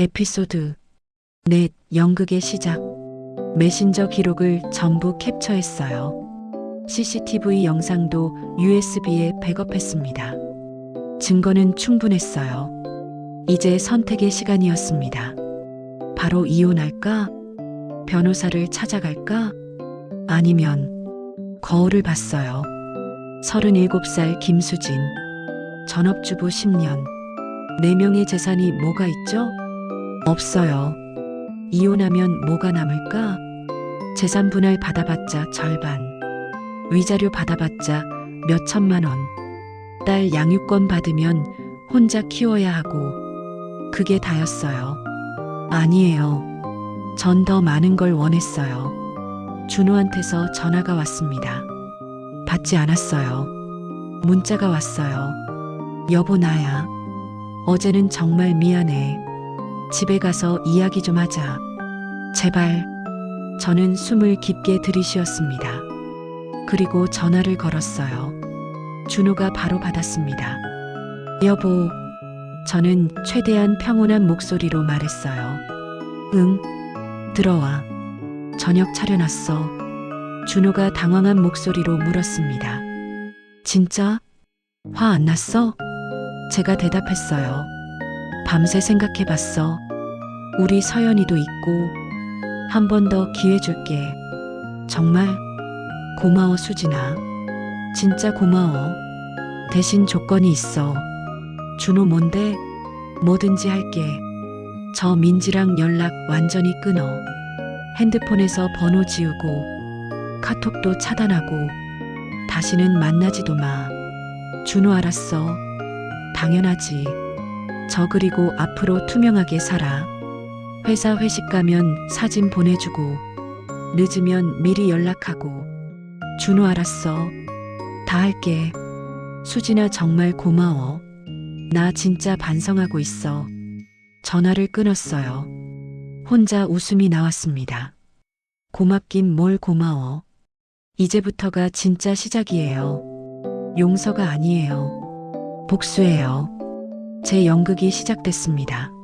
에피소드 넷 연극의 시작 메신저 기록을 전부 캡처했어요. CCTV 영상도 USB에 백업했습니다. 증거는 충분했어요. 이제 선택의 시간이었습니다. 바로 이혼할까? 변호사를 찾아갈까? 아니면 거울을 봤어요. 37살 김수진. 전업주부 10년. 4명의 재산이 뭐가 있죠? 없어요. 이혼하면 뭐가 남을까? 재산 분할 받아봤자 절반. 위자료 받아봤자 몇 천만 원. 딸 양육권 받으면 혼자 키워야 하고. 그게 다였어요. 아니에요. 전 더 많은 걸 원했어요. 준호한테서 전화가 왔습니다. 받지 않았어요. 문자가 왔어요. 여보 나야. 어제는 정말 미안해. 집에 가서 이야기 좀 하자. 제발. 저는 숨을 깊게 들이쉬었습니다. 그리고 전화를 걸었어요. 준호가 바로 받았습니다. 여보. 저는 최대한 평온한 목소리로 말했어요. 응. 들어와. 저녁 차려놨어. 준호가 당황한 목소리로 물었습니다. 진짜? 화 안 났어? 제가 대답했어요. 밤새 생각해 봤어. 우리 서연이도 있고, 한 번 더 기회 줄게. 정말? 고마워, 수진아. 진짜 고마워. 대신 조건이 있어. 준호 뭔데? 뭐든지 할게. 저 민지랑 연락 완전히 끊어. 핸드폰에서 번호 지우고, 카톡도 차단하고, 다시는 만나지도 마. 준호 알았어. 당연하지. 저 그리고 앞으로 투명하게 살아. 회사 회식 가면 사진 보내주고, 늦으면 미리 연락하고. 준호 알았어. 다 할게. 수진아 정말 고마워. 나 진짜 반성하고 있어. 전화를 끊었어요. 혼자 웃음이 나왔습니다. 고맙긴 뭘 고마워. 이제부터가 진짜 시작이에요. 용서가 아니에요. 복수예요. 제 연극이 시작됐습니다.